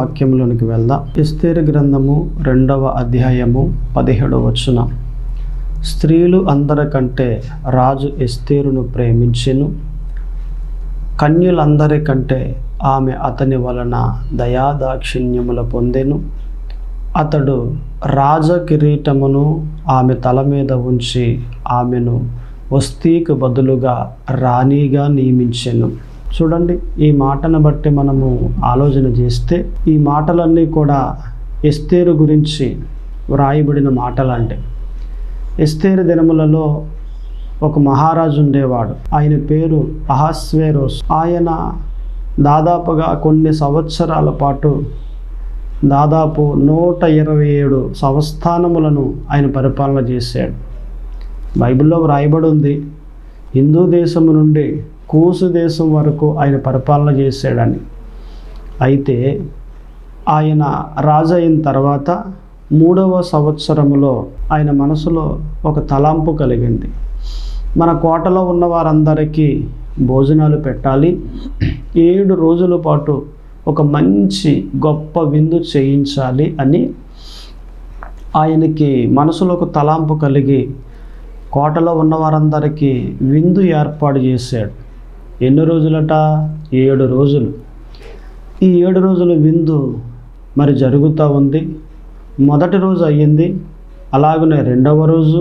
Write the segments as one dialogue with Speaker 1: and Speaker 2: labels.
Speaker 1: వాక్యంలోనికి వెళ్దాం. ఎస్తేరు గ్రంథము రెండవ అధ్యాయము పదిహేడవ వచనం. స్త్రీలు అందరికంటే రాజు ఎస్తేరును ప్రేమించెను. కన్యలందరికంటే ఆమె అతని వలన దయాదాక్షిణ్యముల పొందెను. అతడు రాజ కిరీటమును ఆమె తల మీద ఉంచి ఆమెను వస్తీకి బదులుగా రాణిగా నియమించెను. చూడండి ఈ మాటను బట్టి మనము ఆలోచన చేస్తే ఈ మాటలన్నీ కూడా ఎస్తేరు గురించి వ్రాయబడిన మాటలంటే. ఎస్తేరు దినములలో ఒక మహారాజు ఉండేవాడు. ఆయన పేరు అహాస్వేరోస్. ఆయన దాదాపుగా కొన్ని సంవత్సరాల పాటు దాదాపు నూట ఇరవై ఏడు సంస్థానములను ఆయన పరిపాలన చేశాడు. బైబిల్లో వ్రాయబడి ఉంది హిందూ దేశము నుండి కూసు దేశం వరకు ఆయన పరిపాలన చేశాడని. అయితే ఆయన రాజు అయిన తర్వాత మూడవ సంవత్సరములో ఆయన మనసులో ఒక తలాంపు కలిగింది. మన కోటలో ఉన్న వారందరికీ భోజనాలు పెట్టాలి. ఏడు రోజుల పాటు ఒక మంచి గొప్ప విందు చేయించాలి అని ఆయనకి మనసులో ఒక తలాంపు కలిగి కోటలో ఉన్న వారందరికీ విందు ఏర్పాటు చేశాడు. ఎన్ని రోజులట? ఏడు రోజులు. ఈ ఏడు రోజుల విందు మరి జరుగుతూ ఉంది. మొదటి రోజు అయ్యింది. అలాగనే రెండవ రోజు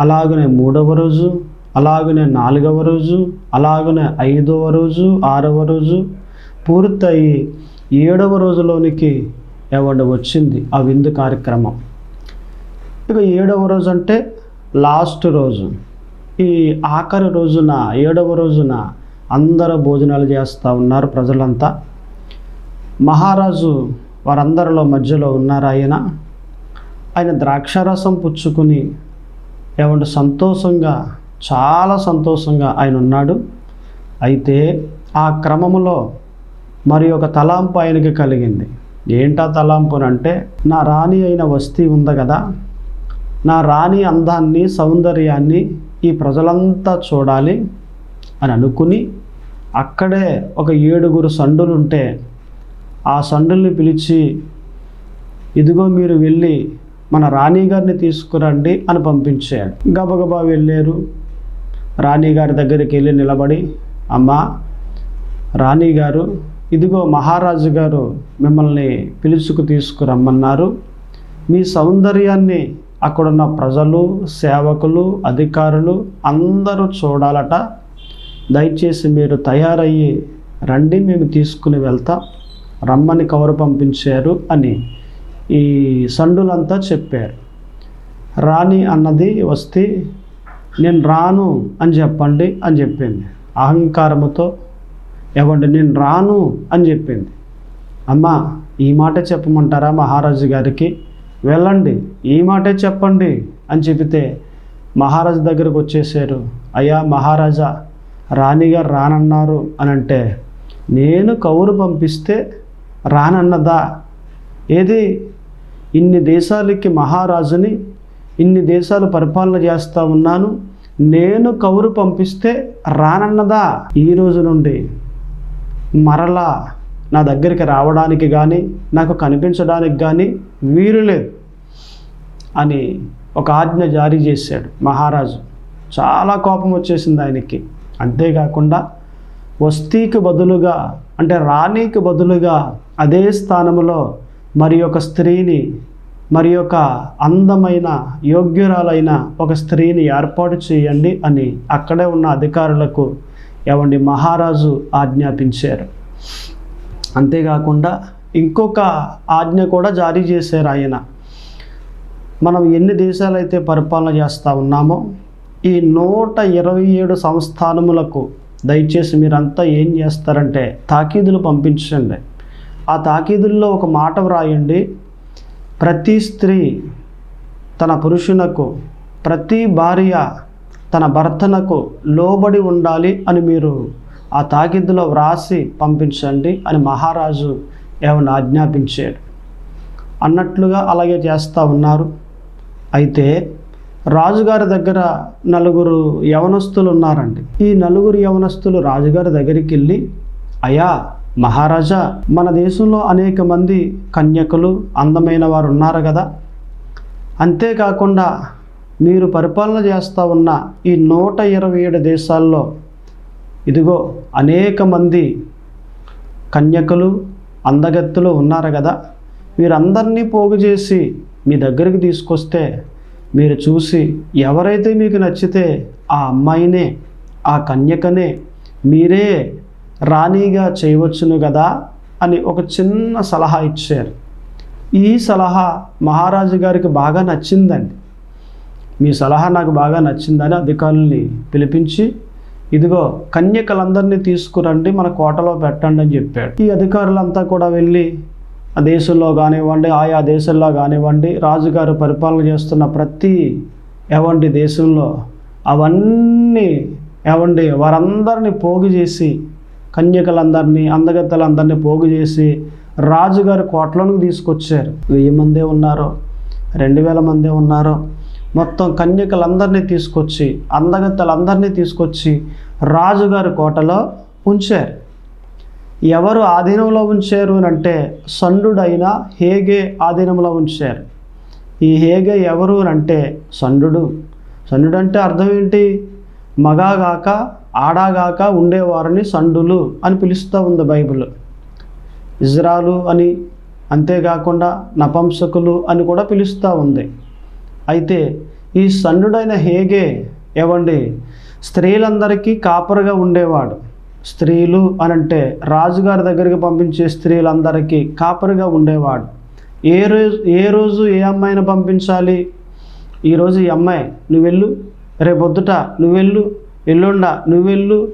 Speaker 1: అలాగనే మూడవ రోజు అలాగనే నాలుగవ రోజు అలాగనే ఐదవ రోజు ఆరవ రోజు పూర్తయి ఏడవ రోజులోనికి ఎవడ వచ్చింది ఆ విందు కార్యక్రమం. ఇక ఏడవ రోజు అంటే లాస్ట్ రోజు. ఈ ఆఖరి రోజున ఏడవ రోజున అందరూ భోజనాలు చేస్తూ ఉన్నారు ప్రజలంతా. మహారాజు వారందరిలో మధ్యలో ఉన్నారు ఆయన? ఆయన ద్రాక్షారసం పుచ్చుకుని ఏమంటే సంతోషంగా చాలా సంతోషంగా ఆయన ఉన్నాడు. అయితే ఆ క్రమంలో మరి ఒక తలాంపు ఆయనకి కలిగింది. ఏంటా తలాంపు అంటే నా రాణి అయిన వస్తీ ఉంది కదా నా రాణి అందాన్ని సౌందర్యాన్ని ఈ ప్రజలంతా చూడాలి అని అనుకుని అక్కడే ఒక ఏడుగురు సండులు ఉంటే ఆ సండుల్ని పిలిచి ఇదిగో మీరు వెళ్ళి మన రాణిగారిని తీసుకురండి అని పంపించాడు. గబగబా వెళ్ళారు. రాణిగారి దగ్గరికి వెళ్ళి నిలబడి అమ్మా రాణిగారు ఇదిగో మహారాజు గారు మిమ్మల్ని పిలుచుకు తీసుకురమ్మన్నారు. మీ సౌందర్యాన్ని అక్కడున్న ప్రజలు సేవకులు అధికారులు అందరూ చూడాలట. దయచేసి మీరు తయారయ్యి రండి మేము తీసుకుని వెళ్తాం. రమ్మని కవరు పంపించారు అని ఈ సండులంతా చెప్పారు. రాణి అన్నది వస్తే నేను రాను అని చెప్పండి అని చెప్పింది. అహంకారముతో ఎవండి నేను రాను అని చెప్పింది. అమ్మ ఈ మాట చెప్పమంటారా మహారాజు గారికి? వెళ్ళండి ఈ మాటే చెప్పండి అని చెబితే మహారాజు దగ్గరకు వచ్చేసారు అయ్యా మహారాజా రాణిగారు రానన్నారు అని అంటే నేను కౌరు పంపిస్తే రానన్నదా? ఏది? ఇన్ని దేశాలకి మహారాజుని ఇన్ని దేశాలు పరిపాలన చేస్తూ ఉన్నాను. నేను కౌరు పంపిస్తే రానన్నదా? ఈ రోజు నుండి మరలా నా దగ్గరికి రావడానికి కానీ నాకు కనిపించడానికి కానీ వీలు లేదు అని ఒక ఆజ్ఞ జారీ చేశాడు మహారాజు. చాలా కోపం వచ్చేసింది ఆయనకి. అంతేకాకుండా వస్తీకి బదులుగా అంటే రాణికి బదులుగా అదే స్థానంలో మరి ఒక స్త్రీని మరి ఒక అందమైన యోగ్యురాలైన ఒక స్త్రీని ఏర్పాటు చేయండి అని అక్కడే ఉన్న అధికారులకు ఎవండి మహారాజు ఆజ్ఞాపించారు. అంతేకాకుండా ఇంకొక ఆజ్ఞ కూడా జారీ చేశారు ఆయన. మనం ఎన్ని దేశాలైతే పరిపాలన చేస్తూ ఉన్నామో ఈ నూట ఇరవై ఏడు సంస్థానములకు దయచేసి మీరంతా ఏం చేస్తారంటే తాకీదులు పంపించండి. ఆ తాకీదుల్లో ఒక మాట వ్రాయండి. ప్రతి స్త్రీ తన పురుషునకు ప్రతి భార్య తన భర్తనకు లోబడి ఉండాలి అని మీరు ఆ తాకిద్దులో వ్రాసి పంపించండి అని మహారాజు ఏమైనా ఆజ్ఞాపించాడు. అన్నట్లుగా అలాగే చేస్తూ ఉన్నారు. అయితే రాజుగారి దగ్గర నలుగురు యవనస్తులు ఉన్నారండి. ఈ నలుగురు యవనస్తులు రాజుగారి దగ్గరికి వెళ్ళి అయా మహారాజా మన దేశంలో అనేక మంది కన్యకులు అందమైన వారు ఉన్నారు కదా. అంతేకాకుండా మీరు పరిపాలన చేస్తూ ఉన్న ఈ నూట ఇరవై ఏడు దేశాల్లో ఇదిగో అనేక మంది కన్యకులు అందగత్తులు ఉన్నారు కదా. వీరందరినీ పోగు చేసి మీ దగ్గరికి తీసుకొస్తే మీరు చూసి ఎవరైతే మీకు నచ్చితే ఆ అమ్మాయినే ఆ కన్యకనే మీరే రాణిగా చేయవచ్చును కదా అని ఒక చిన్న సలహా ఇచ్చారు. ఈ సలహా మహారాజు గారికి బాగా నచ్చిందండి. మీ సలహా నాకు బాగా నచ్చిందని అధికారుల్ని పిలిపించి ఇదిగో కన్యకలందరినీ తీసుకురండి మన కోటలో పెట్టండి అని చెప్పాడు. ఈ అధికారులంతా కూడా వెళ్ళి దేశంలో కానివ్వండి ఆయా దేశంలో కానివ్వండి రాజుగారు పరిపాలన చేస్తున్న ప్రతి ఎవండి దేశంలో అవన్నీ ఎవండి వారందరినీ పోగు చేసి కన్యకలందరినీ అందగత్తలందరినీ పోగు చేసి రాజుగారి కోట్లను తీసుకొచ్చారు. వెయ్యి మందే ఉన్నారో రెండు వేల మందే ఉన్నారో. మొత్తం కన్యకలందరినీ తీసుకొచ్చి అందగత్తలందరినీ తీసుకొచ్చి రాజుగారి కోటలో ఉంచారు. ఎవరు ఆధీనంలో ఉంచారు అని అంటే సండుడైన హేగే ఆధీనంలో ఉంచారు. ఈ హేగే ఎవరు అని అంటే సండు సండు అంటే అర్థం ఏంటి? మగాగాక ఆడాగాక ఉండేవారిని సండులు అని పిలుస్తూ ఉంది బైబిల్. ఇజ్రాలు అని అంతేకాకుండా నపంసకులు అని కూడా పిలుస్తూ ఉంది. అయితే ఈ సండుడైన హేగే ఏవండి స్త్రీలందరికీ కాపరుగా ఉండేవాడు. స్త్రీలు అనంటే రాజుగారి దగ్గరికి పంపించే స్త్రీలందరికీ కాపరిగా ఉండేవాడు. ఏ రోజు ఏ రోజు ఏ అమ్మాయిని పంపించాలి? ఈరోజు ఈ అమ్మాయి నువ్వు వెళ్ళు రేపొద్దుట నువ్వు వెళ్ళు ఎల్లుండ నువ్వు వెళ్ళు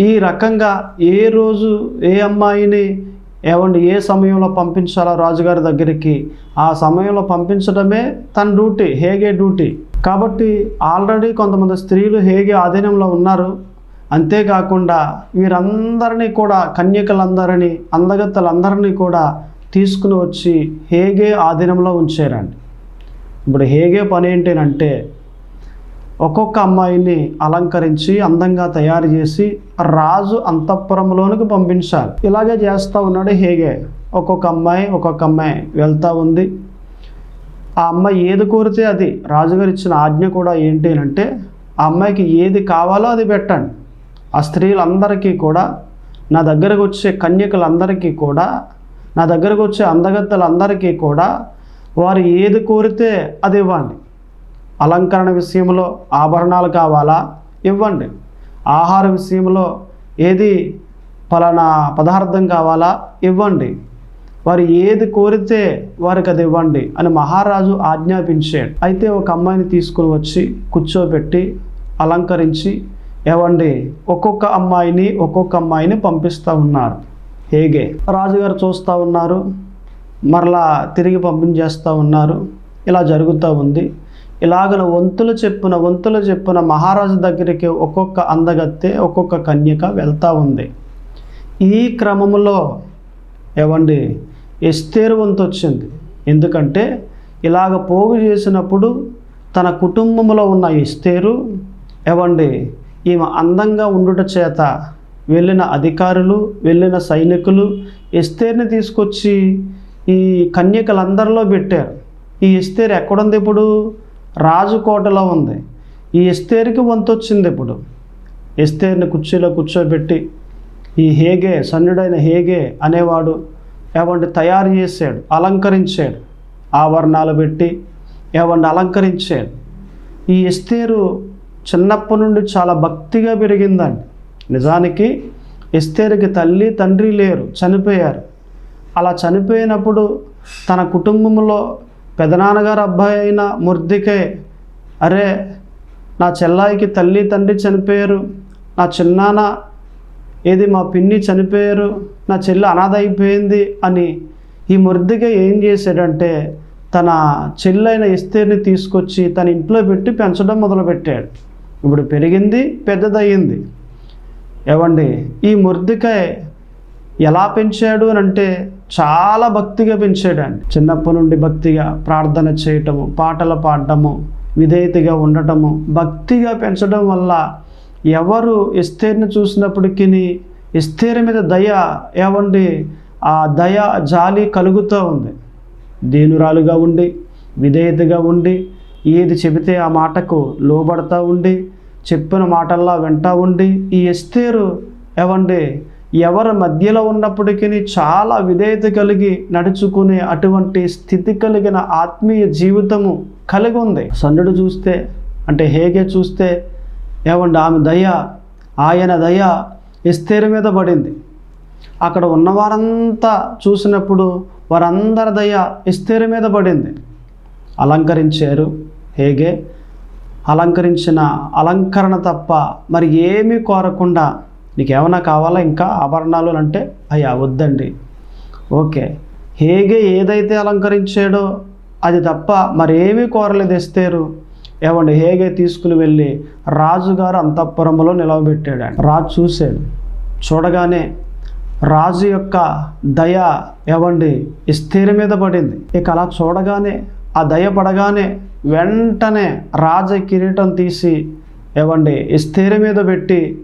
Speaker 1: ఈ రకంగా ఏ రోజు ఏ అమ్మాయిని ఏమండి ఏ సమయంలో పంపించాలో రాజుగారి దగ్గరికి ఆ సమయంలో పంపించడమే తన డ్యూటీ హేగే డ్యూటీ. కాబట్టి ఆల్రెడీ కొంతమంది స్త్రీలు హేగే ఆధీనంలో ఉన్నారు. అంతేకాకుండా వీరందరినీ కూడా కన్యకలందరినీ అందగత్తలందరినీ కూడా తీసుకుని వచ్చి హేగే ఆధీనంలో ఉంచారండి. ఇప్పుడు హేగే పని ఏంటంటే ఒక్కొక్క అమ్మాయిని అలంకరించి అందంగా తయారు చేసి రాజు అంతఃపురంలోనికి పంపించాలి. ఇలాగే చేస్తూ ఉన్నాడు హేగే. ఒక్కొక్క అమ్మాయి ఒక్కొక్క అమ్మాయి వెళ్తూ ఉంది. ఆ అమ్మాయి ఏది కోరితే అది. రాజుగారు ఇచ్చిన ఆజ్ఞ కూడా ఏంటి అంటే ఆ అమ్మాయికి ఏది కావాలో అది పెట్టండి. ఆ స్త్రీలందరికీ కూడా నా దగ్గరకు వచ్చే కన్యకలందరికీ కూడా నా దగ్గరకు వచ్చే అందగత్తలందరికీ కూడా వారు ఏది కోరితే అది ఇవ్వండి. అలంకరణ విషయంలో ఆభరణాలు కావాలా? ఇవ్వండి. ఆహార విషయంలో ఏది ఫలానా పదార్థం కావాలా? ఇవ్వండి. వారు ఏది కోరితే వారికి అది ఇవ్వండి అని మహారాజు ఆజ్ఞాపించాడు. అయితే ఒక అమ్మాయిని తీసుకుని వచ్చి కూర్చోబెట్టి అలంకరించి ఏవండి? ఒక్కొక్క అమ్మాయిని ఒక్కొక్క అమ్మాయిని పంపిస్తూ ఉన్నారు. హేగే. రాజుగారు చూస్తూ ఉన్నారు. మరలా తిరిగి పంపించేస్తూ ఉన్నారు. ఇలా జరుగుతూ ఉంది. ఇలాగన వంతులు చెప్పున వంతులు చెప్పున మహారాజు దగ్గరికి ఒక్కొక్క అందగత్తె ఒక్కొక్క కన్యక వెళ్తూ ఉంది. ఈ క్రమంలో ఏవండి? ఎస్తేరు వంతు వచ్చింది. ఎందుకంటే ఇలాగ పోగు చేసినప్పుడు తన కుటుంబంలో ఉన్న ఎస్తేరు ఏవండి? ఈమె అందంగా ఉండుట చేత వెళ్ళిన అధికారులు వెళ్ళిన సైనికులు ఎస్తేర్ని తీసుకొచ్చి ఈ కన్యకలందరిలో పెట్టారు. ఈ ఎస్తేరు ఎక్కడుంది ఇప్పుడు? రాజుకోటలో ఉంది. ఈ ఎస్తేరుకి వంతు వచ్చింది ఇప్పుడు. ఎస్తేర్ని కుర్చీలో కూర్చోబెట్టి ఈ హేగే సన్నుడైన హేగే అనేవాడు ఏవండి తయారు చేశాడు అలంకరించాడు. ఆభరణాలు పెట్టి ఏవండి అలంకరించాడు. ఈ ఎస్తేరు చిన్నప్పటి నుండి చాలా భక్తిగా పెరిగిందండి. నిజానికి ఎస్తేరుకి తల్లి తండ్రి లేరు చనిపోయారు. అలా చనిపోయినప్పుడు తన కుటుంబంలో పెదనాన్నగారు అబ్బాయి అయిన ముర్దికే అరే నా చెల్లాయికి తల్లి తండ్రి చనిపోయారు నా చిన్నాన్న ఏది మా పిన్ని చనిపోయారు నా చెల్లి అనాథ అయిపోయింది అని ఈ ముర్దికే ఏం చేశాడంటే తన చెల్లైన ఇస్తేర్ని తీసుకొచ్చి తన ఇంట్లో పెట్టి పెంచడం మొదలుపెట్టాడు. ఇప్పుడు పెరిగింది పెద్దదయ్యింది. ఏవండి? ఈ ముర్దికాయ ఎలా పెంచాడు అని అంటే చాలా భక్తిగా పెంచాడండి. చిన్నప్పటి నుండి భక్తిగా ప్రార్థన చేయటము పాటలు పాడటము విధేయతగా ఉండటము భక్తిగా పెంచడం వల్ల ఎవరు ఎస్తేర్ని చూసినప్పటికీ ఎస్తేరు మీద దయ ఏమండి ఆ దయ జాలి కలుగుతూ ఉంది. దీనురాలుగా ఉండి విధేయతగా ఉండి ఏది చెబితే ఆ మాటకు లోబడతా ఉండి చెప్పిన మాటల్లా వింటా ఉండి ఈ ఎస్తేరు ఏమండి ఎవరి మధ్యలో ఉన్నప్పటికీ చాలా విధేయత కలిగి నడుచుకునే అటువంటి స్థితి కలిగిన ఆత్మీయ జీవితము కలిగి ఉంది. సన్నుడు చూస్తే అంటే హేగే చూస్తే ఏమండి ఆమె దయ ఆయన దయ ఎస్తేరు మీద పడింది. అక్కడ ఉన్నవారంతా చూసినప్పుడు వారందరి దయ ఎస్తేరు మీద పడింది. అలంకరించారు. హేగే అలంకరించిన అలంకరణ తప్ప మరి ఏమీ కోరకుండా నీకేమైనా కావాలా ఇంకా ఆభరణాలు అంటే? అయ్యా వద్దండి. ఓకే. హేగే ఏదైతే అలంకరించాడో అది తప్ప మరేమీ కోరలేదు ఎస్తేరు. ఏమండి హేగే తీసుకుని వెళ్ళి రాజుగారు అంతఃపురంలో నిలవబెట్టాడు రాజు చూశాడు. చూడగానే రాజు యొక్క దయ ఏవండి ఇస్తేరు మీద పడింది. ఇక అలా చూడగానే ఆ దయ పడగానే వెంటనే రాజ కిరీటం తీసి ఏవండి ఇస్తేరి మీద పెట్టి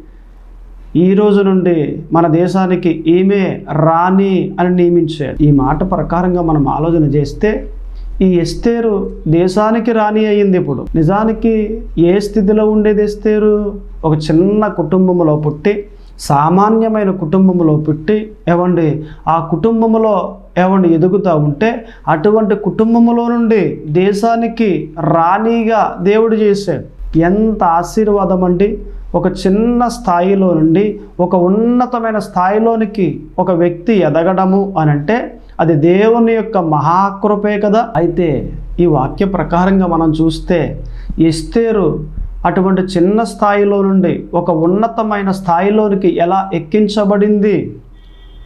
Speaker 1: ఈ రోజు నుండి మన దేశానికి ఈమె రాణి అని నియమించాడు ఈ మాట ప్రకారంగా మనం ఆలోచన చేస్తే ఈ ఎస్తేరు దేశానికి రాణి అయ్యింది ఇప్పుడు. నిజానికి ఏ స్థితిలో ఉండేది ఎస్తేరు? ఒక చిన్న కుటుంబంలో పుట్టి సామాన్యమైన కుటుంబంలో పుట్టి ఏవండి ఆ కుటుంబంలో ఏవండి ఎదుగుతూ ఉంటే అటువంటి కుటుంబంలో నుండి దేశానికి రాణిగా దేవుడు చేశాడు ఎంత ఆశీర్వాదం అండి ఒక చిన్న స్థాయిలో నుండి ఒక ఉన్నతమైన స్థాయిలోనికి ఒక వ్యక్తి ఎదగడము అని అంటే అది దేవుని యొక్క మహాకృపే కదా. అయితే ఈ వాక్య ప్రకారంగా మనం చూస్తే ఎస్తేరు అటువంటి చిన్న స్థాయిలో నుండి ఒక ఉన్నతమైన స్థాయిలోనికి ఎలా ఎక్కించబడింది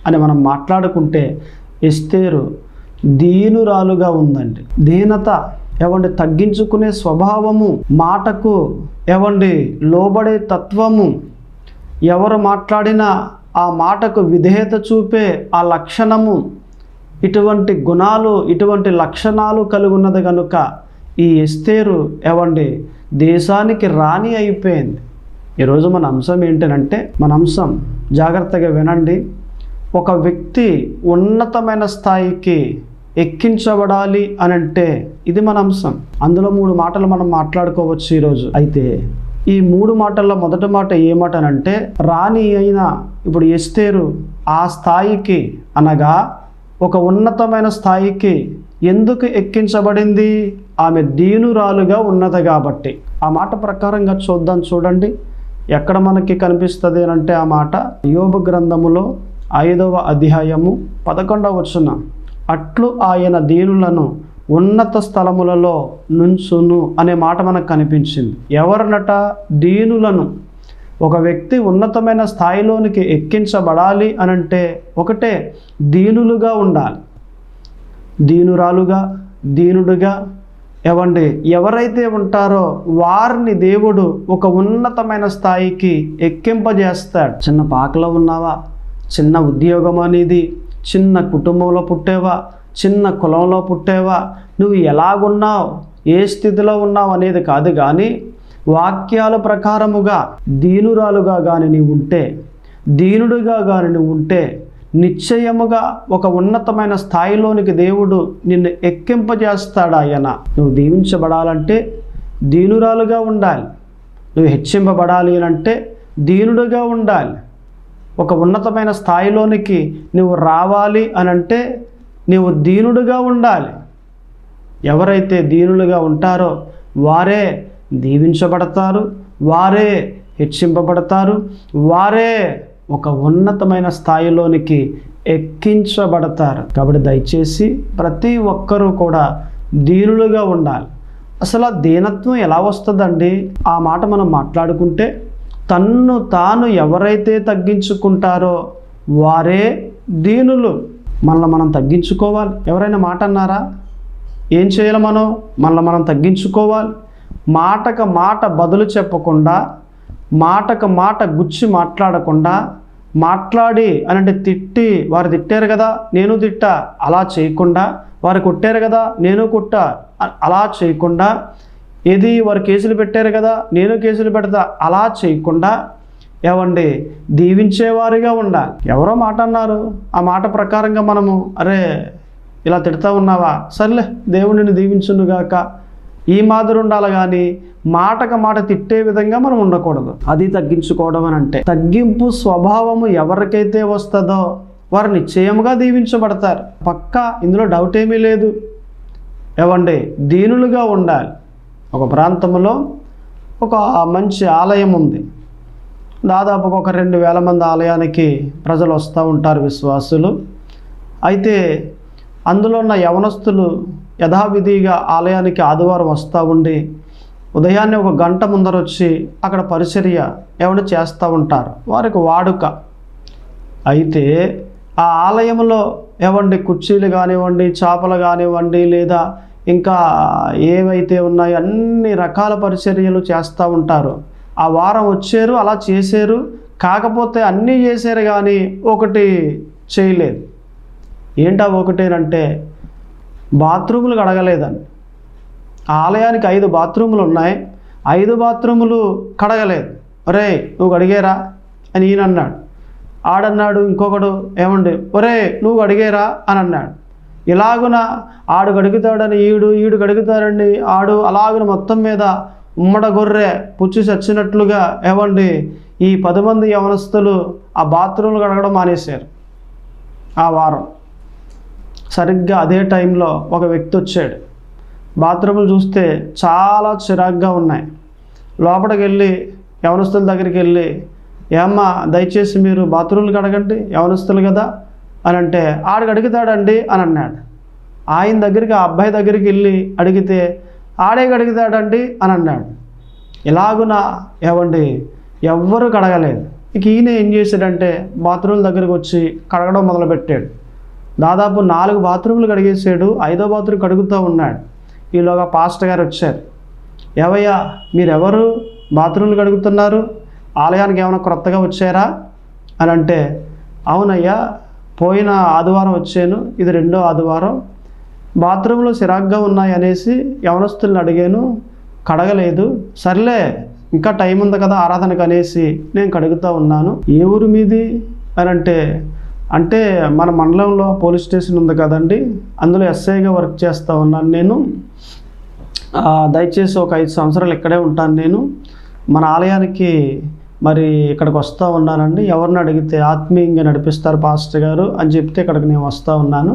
Speaker 1: అని మనం మాట్లాడుకుంటే ఎస్తేరు దీనురాలుగా ఉందండి. దీనత ఏవండి తగ్గించుకునే స్వభావము మాటకు ఏవండి లోబడే తత్వము ఎవరు మాట్లాడినా ఆ మాటకు విధేయత చూపే ఆ లక్షణము ఇటువంటి గుణాలు ఇటువంటి లక్షణాలు కలిగి ఉన్నది కనుక ఈ ఎస్తేరు ఏవండి దేశానికి రాణి అయిపోయింది. ఈరోజు మన అంశం ఏంటంటే మన అంశం జాగ్రత్తగా వినండి. ఒక వ్యక్తి ఉన్నతమైన స్థాయికి ఎక్కించబడాలి అని అంటే ఇది మన అంశం. అందులో మూడు మాటలు మనం మాట్లాడుకోవచ్చు ఈరోజు. అయితే ఈ మూడు మాటల్లో మొదటి మాట ఏమాటనంటే రాణి అయిన ఇప్పుడు ఎస్తేరు ఆ స్థాయికి అనగా ఒక ఉన్నతమైన స్థాయికి ఎందుకు ఎక్కించబడింది? ఆమె దీనురాలుగా ఉన్నది కాబట్టి. ఆ మాట ప్రకారంగా చూద్దాం చూడండి. ఎక్కడ మనకి కనిపిస్తుంది అంటే ఆ మాట? యోబు గ్రంథములో ఐదవ అధ్యాయము పదకొండవ వచ్చిన అట్లు ఆయన దీనులను ఉన్నత స్థలములలో నుంచును అనే మాట మనకు కనిపించింది. ఎవరినట? దీనులను. ఒక వ్యక్తి ఉన్నతమైన స్థాయిలోనికి ఎక్కించబడాలి అనంటే ఒకటే దీనులుగా ఉండాలి. దీనురాలుగా దీనుడుగా ఎవండి ఎవరైతే ఉంటారో వారిని దేవుడు ఒక ఉన్నతమైన స్థాయికి ఎక్కింపజేస్తాడు. చిన్న పాకలో ఉన్నావా? చిన్న ఉద్యోగం అనేది చిన్న కుటుంబంలో పుట్టేవా? చిన్న కులంలో పుట్టేవా? నువ్వు ఎలాగున్నావు? ఏ స్థితిలో ఉన్నావు అనేది కాదు కానీ వాక్యాల ప్రకారముగా దీనురాలుగా కానీ నీవు ఉంటే దీనుడుగా కానీ నువ్వు ఉంటే నిశ్చయముగా ఒక ఉన్నతమైన స్థాయిలోనికి దేవుడు నిన్ను ఎక్కింపజేస్తాడాయన నువ్వు దీవించబడాలంటే దీనురాలుగా ఉండాలి. నువ్వు హెచ్చింపబడాలి అని అంటే దీనుడుగా ఉండాలి. ఒక ఉన్నతమైన స్థాయిలోనికి నువ్వు రావాలి అని అంటే నీవు దీనుడుగా ఉండాలి. ఎవరైతే దీనులుగా ఉంటారో వారే దీవించబడతారు వారే హెచ్చింపబడతారు వారే ఒక ఉన్నతమైన స్థాయిలోనికి ఎక్కించబడతారు. కాబట్టి దయచేసి ప్రతి ఒక్కరూ కూడా దీనులుగా ఉండాలి. అసలు ఆ దీనత్వం ఎలా వస్తుందండి? ఆ మాట మనం మాట్లాడుకుంటే తన్ను తాను ఎవరైతే తగ్గించుకుంటారో వారే దీనులు. మనల్ని మనం తగ్గించుకోవాలి. ఎవరైనా మాట అన్నారా? ఏం చేయాలి మనం? మనల్ని మనం తగ్గించుకోవాలి. మాటక మాట బదులు చెప్పకుండా మాటక మాట గుచ్చి మాట్లాడకుండా మాట్లాడి అనంటే తిట్టి వారు తిట్టారు కదా నేను తిట్టా. అలా చేయకుండా వారు కొట్టారు కదా నేను కొట్టా. అలా చేయకుండా ఏది వారు కేసులు పెట్టారు కదా నేను కేసులు పెడతా. అలా చేయకుండా ఏవండి దీవించేవారిగా ఉండాలి ఎవరో మాట అన్నారు. ఆ మాట ప్రకారంగా మనము అరే ఇలా తిడతా ఉన్నావా? సర్లే దేవుడిని దీవించునుగాక. ఈ మాదిరి ఉండాలి కానీ మాటక మాట తిట్టే విధంగా మనం ఉండకూడదు. అది తగ్గించుకోవడం అని అంటే తగ్గింపు స్వభావము ఎవరికైతే వస్తుందో వారు నిశ్చయముగా దీవించబడతారు. పక్కా ఇందులో డౌట్ ఏమీ లేదు. ఏమండి దీనులుగా ఉండాలి. ఒక ప్రాంతంలో ఒక మంచి ఆలయం ఉంది. దాదాపుగా ఒక రెండు వేల మంది ఆలయానికి ప్రజలు వస్తూ ఉంటారు విశ్వాసులు. అయితే అందులో ఉన్న యవనస్తులు యథావిధిగా ఆలయానికి ఆదివారం వస్తూ ఉండి ఉదయాన్నే ఒక గంట ముందర వచ్చి అక్కడ పరిచర్య ఏమైనా చేస్తూ ఉంటారు? వారికి వాడుక. అయితే ఆ ఆలయంలో ఏవండి కుర్చీలు కానివ్వండి చేపలు కానివ్వండి లేదా ఇంకా ఏవైతే ఉన్నాయో అన్ని రకాల పరిచర్యలు చేస్తూ ఉంటారు. ఆ వారం వచ్చారు అలా చేశారు. కాకపోతే అన్నీ చేశారు కానీ ఒకటి చేయలేదు. ఏంటా ఒకటేనంటే బాత్రూములు కడగలేదని ఆలయానికి ఐదు బాత్రూములు ఉన్నాయి. ఐదు బాత్రూములు కడగలేదు. ఒరే నువ్వు అడిగేరా అని ఈయన అన్నాడు. ఆడన్నాడు ఇంకొకడు ఏమండి? ఒరే నువ్వు అడిగేరా అని అన్నాడు. ఇలాగున ఆడు గడుగుతాడని ఈడు ఈడు గడుగుతాడండి ఆడు అలాగున మొత్తం మీద ఉమ్మడ గొర్రె పుచ్చి చచ్చినట్లుగా ఏమండి? ఈ పది మంది యవనస్తులు ఆ బాత్రూమ్లు కడగడం మానేశారు. ఆ వారం. సరిగ్గా అదే టైంలో ఒక వ్యక్తి వచ్చాడు. బాత్రూములు చూస్తే చాలా చిరాగ్గా ఉన్నాయి. లోపలికి వెళ్ళి యవనస్తుల దగ్గరికి వెళ్ళి ఏమ్మా దయచేసి మీరు బాత్రూమ్లు కడగండి యవనస్తులు కదా? అని అంటే ఆడికి అడుగుతాడండి అని అన్నాడు. ఆయన దగ్గరికి ఆ అబ్బాయి దగ్గరికి వెళ్ళి అడిగితే ఆడే అడుగుతాడండి అని అన్నాడు. ఇలాగున ఏవండి? ఎవ్వరు కడగలేదు. ఇక ఈయన ఏం చేశాడంటే బాత్రూమ్ల దగ్గరికి వచ్చి కడగడం మొదలుపెట్టాడు. దాదాపు నాలుగు బాత్రూములు కడిగేసాడు ఐదో బాత్రూమ్ కడుగుతూ ఉన్నాడు. ఈలోగా పాస్టర్ గారు వచ్చారు. ఏవయ్యా మీరెవరు? బాత్రూమ్లు కడుగుతున్నారు? ఆలయానికి ఏమైనా క్రొత్తగా వచ్చారా? అని అంటే అవునయ్యా పోయిన ఆదివారం వచ్చాను. ఇది రెండో ఆదివారం. బాత్రూంలో సిరాగ్గా ఉన్నాయి అనేసి యవనస్తుల్ని అడిగాను. కడగలేదు. సర్లే ఇంకా టైం ఉంది కదా ఆరాధనకు అనేసి నేను కడుగుతూ ఉన్నాను. ఏ ఊరు మీది? అని అంటే అంటే మన మండలంలో పోలీస్ స్టేషన్ ఉంది కదండి అందులో ఎస్ఐగా వర్క్ చేస్తూ ఉన్నాను నేను. దయచేసి ఒక ఐదు సంవత్సరాలు ఇక్కడే ఉంటాను నేను. మన ఆలయానికి మరి ఇక్కడికి వస్తూ ఉన్నానండి. ఎవరిని అడిగితే ఆత్మీయంగా నడిపిస్తారు పాస్టర్ గారు అని చెప్తే ఇక్కడికి నేను వస్తూ ఉన్నాను.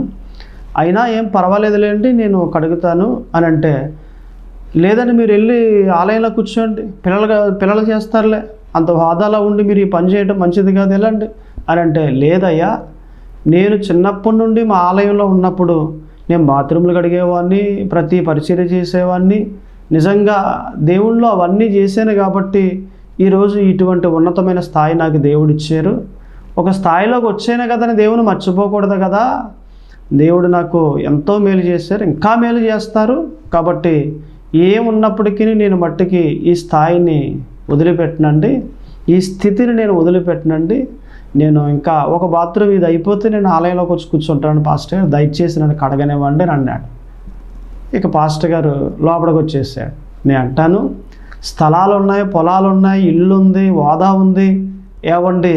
Speaker 1: అయినా ఏం పర్వాలేదులేండి నేను కడుగుతాను అని అంటే లేదండి మీరు వెళ్ళి ఆలయంలో కూర్చోండి. పిల్లలు పిల్లలు చేస్తారులే. అంత హోదాలో ఉండి మీరు ఈ పని చేయడం మంచిది కాదు. వెళ్ళండి అని అంటే లేదయ్యా నేను చిన్నప్పటి నుండి మా ఆలయంలో ఉన్నప్పుడు నేను బాత్రూమ్లు కడిగేవాడిని ప్రతి పరిచర్య చేసేవాడిని నిజంగా దేవుళ్ళు అవన్నీ చేశాను కాబట్టి ఈరోజు ఇటువంటి ఉన్నతమైన స్థాయి నాకు దేవుడు ఇచ్చారు. ఒక స్థాయిలోకి వచ్చాను కదని దేవుని మర్చిపోకూడదు కదా. దేవుడు నాకు ఎంతో మేలు చేశారు ఇంకా మేలు చేస్తారు. కాబట్టి ఏమున్నప్పటికీ నేను మట్టికి ఈ స్థాయిని వదిలిపెట్టనండి. ఈ స్థితిని నేను వదిలిపెట్టనండి. నేను ఇంకా ఒక బాత్రూమ్ ఇది అయిపోతే నేను ఆలయంలోకి వచ్చి కూర్చుంటాను పాస్టర్ గారు. దయచేసి నన్ను కడగనివ్వండి అని అన్నాడు. ఇక పాస్టర్ గారు లోపలికి వచ్చేసాడు. నేను అంటాను స్థలాలు ఉన్నాయి పొలాలు ఉన్నాయి ఇల్లు ఉంది హోదా ఉంది ఏవండి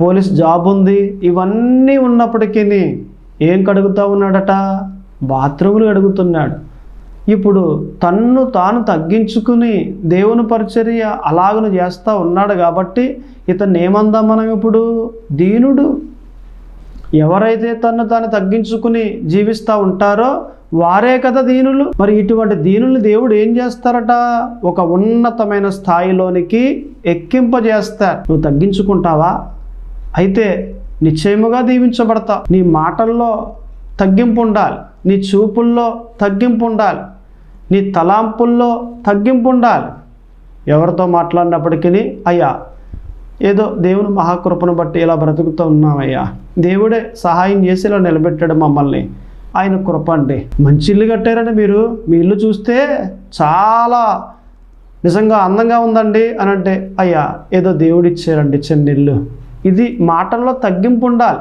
Speaker 1: పోలీస్ జాబ్ ఉంది ఇవన్నీ ఉన్నప్పటికీ ఏం కడుగుతా ఉన్నాడట? బాత్రూములు కడుగుతున్నాడు. ఇప్పుడు తన్ను తాను తగ్గించుకుని దేవుని పరిచర్య అలాగను చేస్తూ ఉన్నాడు కాబట్టి ఇతన్ని ఏమందాం మనం ఇప్పుడు? దీనుడు. ఎవరైతే తను తాను తగ్గించుకుని జీవిస్తూ ఉంటారో వారే కదా దీనులు. మరి ఇటువంటి దీనుల్ని దేవుడు ఏం చేస్తారట? ఒక ఉన్నతమైన స్థాయిలోనికి ఎక్కింపజేస్తారు. నువ్వు తగ్గించుకుంటావా? అయితే నిశ్చయముగా దీవించబడతావు. నీ మాటల్లో తగ్గింపు ఉండాలి నీ చూపుల్లో తగ్గింపు ఉండాలి నీ తలాంపుల్లో తగ్గింపు ఉండాలి ఎవరితో మాట్లాడినప్పటికీ అయ్యా ఏదో దేవుని మహాకృపను బట్టి ఇలా బ్రతుకుతూ ఉన్నామయ్యా. దేవుడే సహాయం చేసి ఇలా నిలబెట్టాడు మమ్మల్ని. ఆయన కృప అండి. మంచి ఇల్లు కట్టారండి మీరు. మీ ఇల్లు చూస్తే చాలా నిజంగా అందంగా ఉందండి అని అంటే అయ్యా ఏదో దేవుడు ఇచ్చారండి చిన్న ఇల్లు ఇది మాటల్లో తగ్గింపు ఉండాలి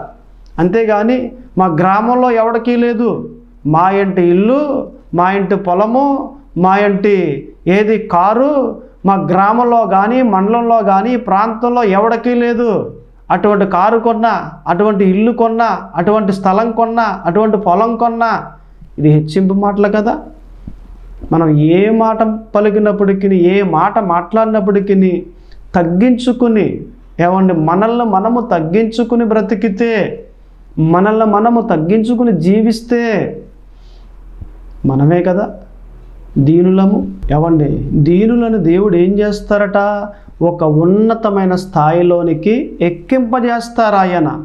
Speaker 1: అంతేగాని మా గ్రామంలో ఎవరికీ లేదు. మా ఇంటి ఇల్లు మా ఇంటి పొలము మా ఇంటి ఏది కారు మా గ్రామంలో కానీ మండలంలో కానీ ప్రాంతంలో ఎవరికీ లేదు. అటువంటి కారు కొన్నా అటువంటి ఇల్లు కొన్నా అటువంటి స్థలం కొన్నా అటువంటి పొలం కొన్నా ఇది హెచ్చింపు మాటలు కదా. మనం ఏ మాట పలికినప్పటికీ ఏ మాట మాట్లాడినప్పటికీ తగ్గించుకుని ఏమండి మనల్ని మనము తగ్గించుకుని బ్రతికితే మనల్ని మనము తగ్గించుకుని జీవిస్తే మనమే కదా దీనులము. ఎవండి దీనులను దేవుడు ఏం చేస్తారట? ఒక ఉన్నతమైన స్థాయిలోనికి ఎక్కింపజేస్తారు ఆయన.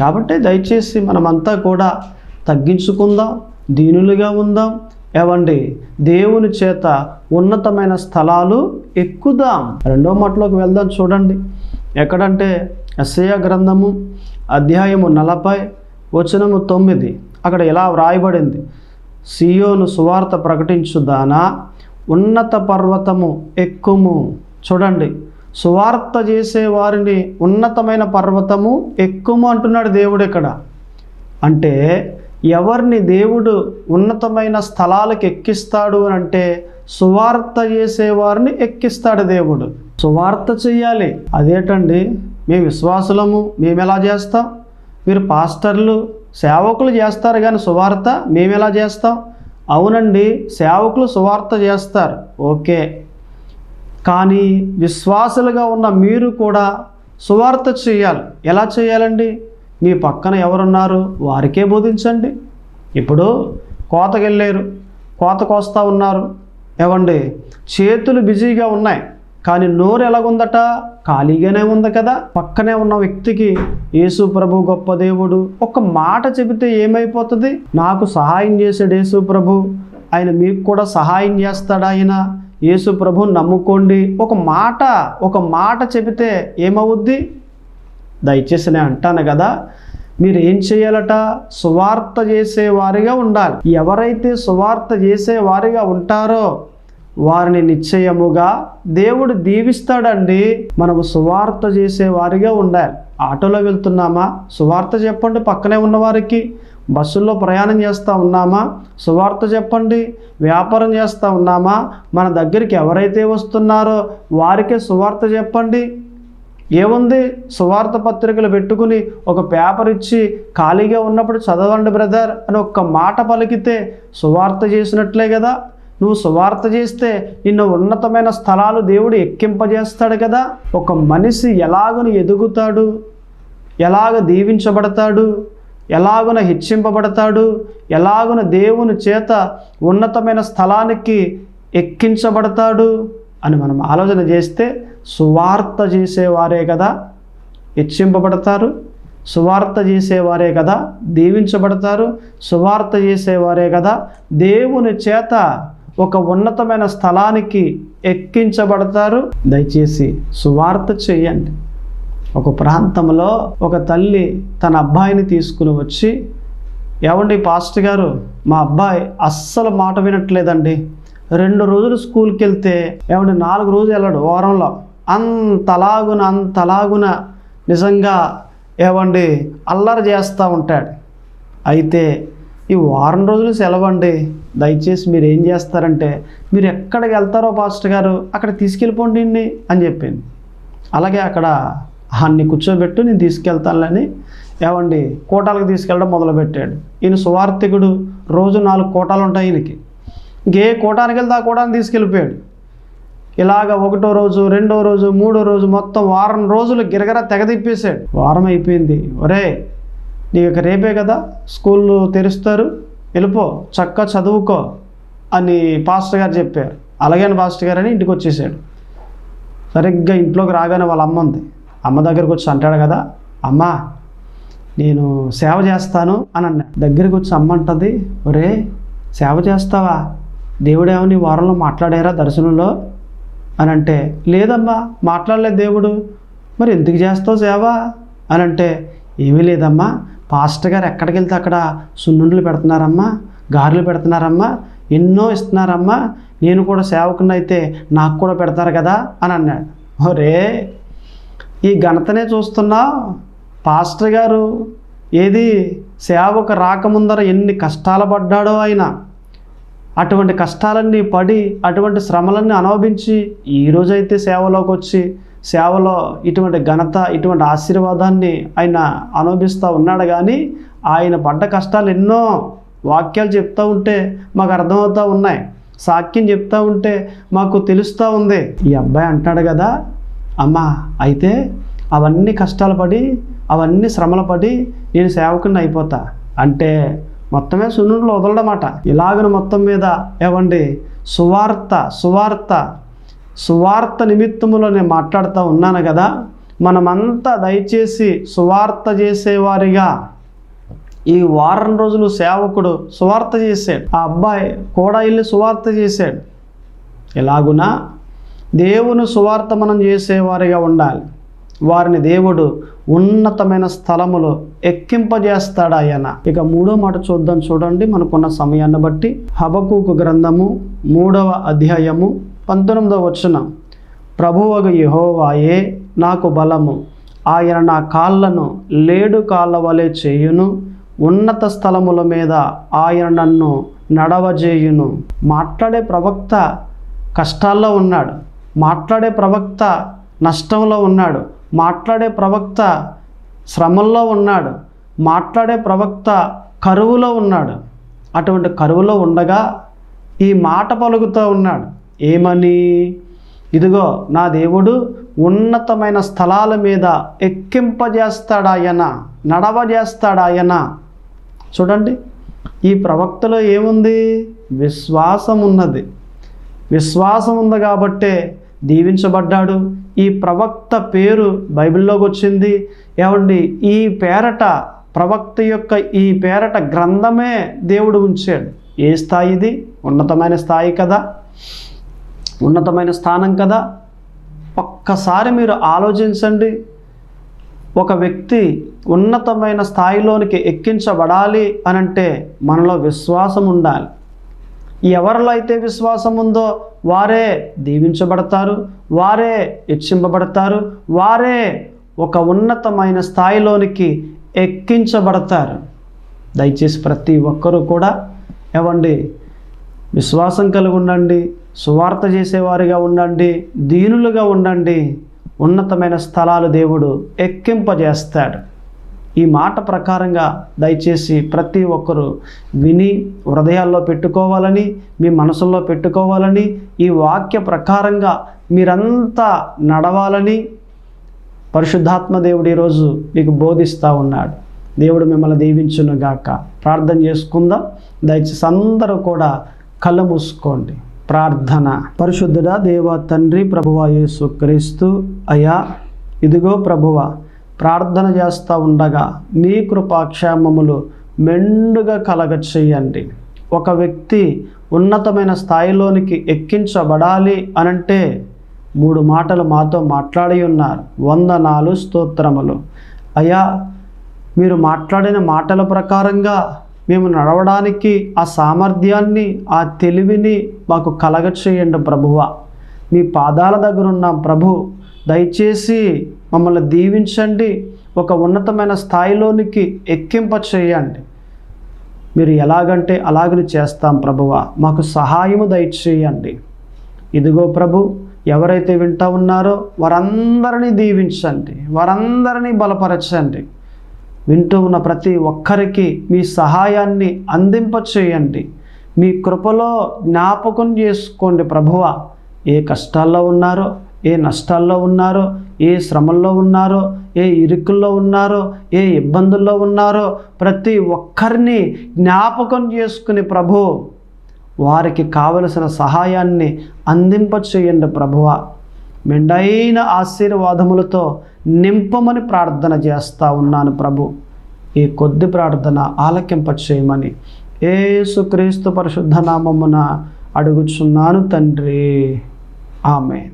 Speaker 1: కాబట్టి దయచేసి మనమంతా కూడా తగ్గించుకుందాం దీనులుగా ఉందాం. ఏవండి దేవుని చేత ఉన్నతమైన స్థలాలు ఎక్కుదాం. రెండో మాటలోకి వెళ్దాం చూడండి. ఎక్కడంటే ఎస్ఐ గ్రంథము అధ్యాయము నలభై వచనము తొమ్మిది. అక్కడ ఇలా వ్రాయబడింది? సియోను సువార్త ప్రకటించుదానా? ఉన్నత పర్వతము ఎక్కుము. చూడండి. సువార్త చేసే వారిని ఉన్నతమైన పర్వతము ఎక్కుము అంటున్నాడు దేవుడు ఇక్కడ. అంటే ఎవరిని దేవుడు ఉన్నతమైన స్థలాలకు ఎక్కిస్తాడు అని అంటే సువార్త చేసేవారిని ఎక్కిస్తాడు దేవుడు. సువార్త చెయ్యాలి అదేటండి? మేము విశ్వాసులము మేము ఎలా చేస్తాం? మీరు పాస్టర్లు సేవకులు చేస్తారు కానీ సువార్త మేము ఎలా చేస్తాం? అవునండి సేవకులు సువార్త చేస్తారు. ఓకే. కానీ విశ్వాసులుగా ఉన్న మీరు కూడా సువార్త చేయాలి. ఎలా చేయాలండి? మీ పక్కన ఎవరున్నారు? వారికే బోధించండి. ఇప్పుడు కోతకు వెళ్ళారు కోత కోస్తా ఉన్నారు. ఏవండి? చేతులు బిజీగా ఉన్నాయి. కానీ నోరు ఎలాగుందట? ఖాళీగానే ఉంది కదా. పక్కనే ఉన్న వ్యక్తికి యేసు ప్రభు గొప్ప దేవుడు ఒక మాట చెబితే ఏమైపోతుంది? నాకు సహాయం చేసాడు యేసు ప్రభు. ఆయన మీకు కూడా సహాయం చేస్తాడు ఆయన? యేసు ప్రభు నమ్ముకోండి. ఒక మాట ఒక మాట చెబితే ఏమవుద్ది? దయచేసి నేను అంటాను కదా మీరు ఏం చేయాలట? సువార్త చేసేవారిగా ఉండాలి. ఎవరైతే సువార్త చేసేవారిగా ఉంటారో వారిని నిశ్చయముగా దేవుడు దీవిస్తాడండి. మనము సువార్త చేసేవారిగా ఉండాలి. ఆటోలో వెళ్తున్నామా? సువార్త చెప్పండి పక్కనే ఉన్నవారికి బస్సుల్లో ప్రయాణం చేస్తూ ఉన్నామా? సువార్త చెప్పండి. వ్యాపారం చేస్తూ ఉన్నామా? మన దగ్గరికి ఎవరైతే వస్తున్నారో వారికే సువార్త చెప్పండి. ఏముంది? సువార్త పత్రికలు పెట్టుకుని ఒక పేపర్ ఇచ్చి ఖాళీగా ఉన్నప్పుడు చదవండి బ్రదర్ అని ఒక్క మాట పలికితే సువార్త చేసినట్లే కదా. నువ్వు సువార్త చేస్తే నిన్ను ఉన్నతమైన స్థలాలు దేవుడు ఎక్కింపజేస్తాడు కదా. ఒక మనిషి ఎలాగను ఎదుగుతాడు? ఎలాగ దీవించబడతాడు? ఎలాగున హెచ్చింపబడతాడు? ఎలాగున దేవుని చేత ఉన్నతమైన స్థలానికి ఎక్కించబడతాడు అని మనం ఆలోచన చేస్తే సువార్త చేసేవారే కదా హెచ్చింపబడతారు. సువార్త చేసేవారే కదా దీవించబడతారు. సువార్త చేసేవారే కదా దేవుని చేత ఒక ఉన్నతమైన స్థలానికి ఎక్కించబడతారు. దయచేసి సువార్త చేయండి. ఒక ప్రాంతంలో ఒక తల్లి తన అబ్బాయిని తీసుకుని వచ్చి ఏమండి పాస్టర్ గారు మా అబ్బాయి అస్సలు మాట వినట్లేదండి. రెండు రోజులు స్కూల్కి వెళ్తే ఏమండి నాలుగు రోజులు వెళ్ళాడు వారంలో అంతలాగున అంతలాగున నిజంగా ఏమండి అల్లరి చేస్తూ ఉంటాడు. అయితే ఈ వారం రోజులు సెలవండి. దయచేసి మీరు ఏం చేస్తారంటే మీరు ఎక్కడికి వెళ్తారో పాస్టర్ గారు అక్కడ తీసుకెళ్ళిపోండి అని చెప్పింది. అలాగే అక్కడ అన్ని కూర్చోబెట్టు నేను తీసుకెళ్తానులని ఏమండి కోటాలకు తీసుకెళ్ళడం మొదలుపెట్టాడు. ఈయన సువార్థికుడు రోజు నాలుగు కోటాలు ఉంటాయి ఈయనకి. ఇంకే కోటానికి వెళ్తే ఆ కోటాన్ని తీసుకెళ్ళిపోయాడు. ఇలాగ ఒకటో రోజు రెండో రోజు మూడో రోజు మొత్తం వారం రోజులు గిరగర తెగదిప్పేశాడు వారం అయిపోయింది. ఒరే నీకు రేపే కదా స్కూళ్ళు తెరుస్తారు వెళ్ళిపో చక్క చదువుకో అని పాస్టర్ గారు చెప్పారు. అలాగే పాస్టర్ గారు అని ఇంటికి వచ్చేసాడు. సరిగ్గా ఇంట్లోకి రాగానే వాళ్ళ అమ్మ ఉంది. అమ్మ దగ్గరకు వచ్చి అంటాడు కదా అమ్మా నేను సేవ చేస్తాను అని అన్నా దగ్గరికి వచ్చి అమ్మ అంటుంది ఒరే సేవ చేస్తావా? దేవుడేమో వారంలో మాట్లాడారా దర్శనంలో? అని అంటే లేదమ్మా మాట్లాడలేదు దేవుడు. మరి ఎందుకు చేస్తావు సేవ? అని అంటే ఏమీ లేదమ్మా. పాస్టర్ గారు ఎక్కడికి వెళ్తే అక్కడ సున్నుండలు పెడుతున్నారమ్మా గారెలు పెడుతున్నారమ్మా ఎన్నో ఇస్తున్నారమ్మా నేను కూడా సేవకుని అయితే నాకు కూడా పెడతారు కదా అని అన్నాడు. ఒరే ఈ ఘనతనే చూస్తున్నా పాస్టర్ గారు ఏది సేవకు రాకముందర ఎన్ని కష్టాలు పడ్డాడో ఆయన. అటువంటి కష్టాలన్నీ పడి అటువంటి శ్రమలన్నీ అనుభవించి ఈ రోజైతే సేవలోకి వచ్చి సేవలో ఇటువంటి ఘనత ఇటువంటి ఆశీర్వాదాన్ని ఆయన అనుభవిస్తూ ఉన్నాడు కానీ ఆయన పడ్డ కష్టాలు ఎన్నో వాక్యాలు చెప్తూ ఉంటే మాకు అర్థమవుతూ ఉన్నాయి. సాక్ష్యం చెప్తూ ఉంటే మాకు తెలుస్తూ ఉంది. ఈ అబ్బాయి అంటాడు కదా అమ్మా అయితే అవన్నీ కష్టాలు పడి అవన్నీ శ్రమలు పడి నేను సేవకుని అయిపోతా. అంటే మొత్తమే సున్నుండలు వదలడమాట. ఇలాగను మొత్తం మీద ఏవండి సువార్త సువార్త. సువార్త నిమిత్తములో నేను మాట్లాడుతూ ఉన్నాను కదా మనమంతా దయచేసి సువార్త చేసేవారిగా. ఈ వారం రోజులు సేవకుడు సువార్త చేశాడు. ఆ అబ్బాయి కూడా వెళ్ళి సువార్త చేశాడు. ఎలాగునా? దేవుని సువార్త మనం చేసేవారిగా ఉండాలి. వారిని దేవుడు ఉన్నతమైన స్థలములో ఎక్కింపజేస్తాడు ఆయన ఇక మూడో మాట చూద్దాం చూడండి మనకున్న సమయాన్ని బట్టి. హబకూకు గ్రంథము మూడవ అధ్యాయము పంతొమ్మిదవ వచనం. ప్రభువగు యహోవాయే నాకు బలము. ఆయన నా కాళ్ళను లేడు కాళ్ళ వలె చేయును. ఉన్నత స్థలముల మీద ఆయన నన్ను నడవజేయును. మాట్లాడే ప్రవక్త కష్టాల్లో ఉన్నాడు. మాట్లాడే ప్రవక్త నష్టంలో ఉన్నాడు. మాట్లాడే ప్రవక్త శ్రమల్లో ఉన్నాడు. మాట్లాడే ప్రవక్త కరువులో ఉన్నాడు. అటువంటి కరువులో ఉండగా ఈ మాట పలుకుతూ ఉన్నాడు. ఏమని? ఇదిగో నా దేవుడు ఉన్నతమైన స్థలాల మీద ఎక్కింపజేస్తాడాయన నడవజేస్తాడాయన. చూడండి ఈ ప్రవక్తలో ఏముంది? విశ్వాసం ఉన్నది విశ్వాసం ఉంది కాబట్టే దీవించబడ్డాడు. ఈ ప్రవక్త పేరు బైబిల్లోకి వచ్చింది. ఏమండి? ఈ పేరట ప్రవక్త యొక్క ఈ పేరట గ్రంథమే దేవుడు ఉంచాడు. ఏ స్థాయిది ఉన్నతమైన స్థాయి కదా? ఉన్నతమైన స్థానం కదా? ఒక్కసారి మీరు ఆలోచించండి. ఒక వ్యక్తి ఉన్నతమైన స్థాయిలోనికి ఎక్కించబడాలి అనంటే మనలో విశ్వాసం ఉండాలి. ఎవరిలో అయితే విశ్వాసం ఉందో వారే దీవించబడతారు వారే హెచ్చింపబడతారు వారే ఒక ఉన్నతమైన స్థాయిలోనికి ఎక్కించబడతారు. దయచేసి ప్రతి ఒక్కరూ కూడా ఇవ్వండి విశ్వాసం కలిగి ఉండండి సువార్త చేసేవారిగా ఉండండి దీనులుగా ఉండండి. ఉన్నతమైన స్థలాలు దేవుడు ఎక్కింపజేస్తాడు. ఈ మాట ప్రకారంగా దయచేసి ప్రతి ఒక్కరూ విని హృదయాల్లో పెట్టుకోవాలని మీ మనసుల్లో పెట్టుకోవాలని ఈ వాక్య ప్రకారంగా మీరంతా నడవాలని పరిశుద్ధాత్మ దేవుడు ఈరోజు మీకు బోధిస్తూ ఉన్నాడు. దేవుడు మిమ్మల్ని దీవించును గాక. ప్రార్థన చేసుకుందాం. దయచేసి అందరూ కూడా కళ్ళు మూసుకోండి. ప్రార్థన. పరిశుద్ధుడా దేవ తండ్రి ప్రభువ యేసు క్రీస్తు అయా ఇదిగో ప్రభువ ప్రార్థన చేస్తూ ఉండగా మీ కృపాక్షేమములు మెండుగా కలగ చేయండి ఒక వ్యక్తి ఉన్నతమైన స్థాయిలోనికి ఎక్కించబడాలి అనంటే మూడు మాటలు మాతో మాట్లాడి ఉన్నారు. వందనాలు స్తోత్రములు. అయ్యా మీరు మాట్లాడిన మాటల ప్రకారంగా మేము నడవడానికి ఆ సామర్థ్యాన్ని ఆ తెలివిని మాకు కలగ చేయండి ప్రభువ. మీ పాదాల దగ్గర ఉన్నాం ప్రభు. దయచేసి మమ్మల్ని దీవించండి. ఒక ఉన్నతమైన స్థాయిలోనికి ఎక్కింప చేయండి మీరు ఎలాగంటే అలాగని చేస్తాం ప్రభువ. మాకు సహాయము దయచేయండి. ఇదిగో ప్రభు ఎవరైతే వింటా ఉన్నారో వారందరినీ దీవించండి. వారందరినీ బలపరచండి. వింటూ ఉన్న ప్రతి ఒక్కరికి మీ సహాయాన్ని అందింప చేయండి మీ కృపలో జ్ఞాపకం చేసుకోండి ప్రభువ. ఏ కష్టాల్లో ఉన్నారో ఏ నష్టాల్లో ఉన్నారో ఏ శ్రమల్లో ఉన్నారో ఏ ఇరుకుల్లో ఉన్నారో ఏ ఇబ్బందుల్లో ఉన్నారో ప్రతి ఒక్కరిని జ్ఞాపకం చేసుకుని ప్రభు వారికి కావలసిన సహాయాన్ని అందింప చేయండి ప్రభువ. మెండైన ఆశీర్వాదములతో నింపమని ప్రార్థన చేస్తా ఉన్నాను ప్రభు. ఈ కొద్ది ప్రార్థన ఆలకింప చేయమని ఏసుక్రీస్తు పరిశుద్ధ నామమున అడుగుచున్నాను తండ్రి. ఆమె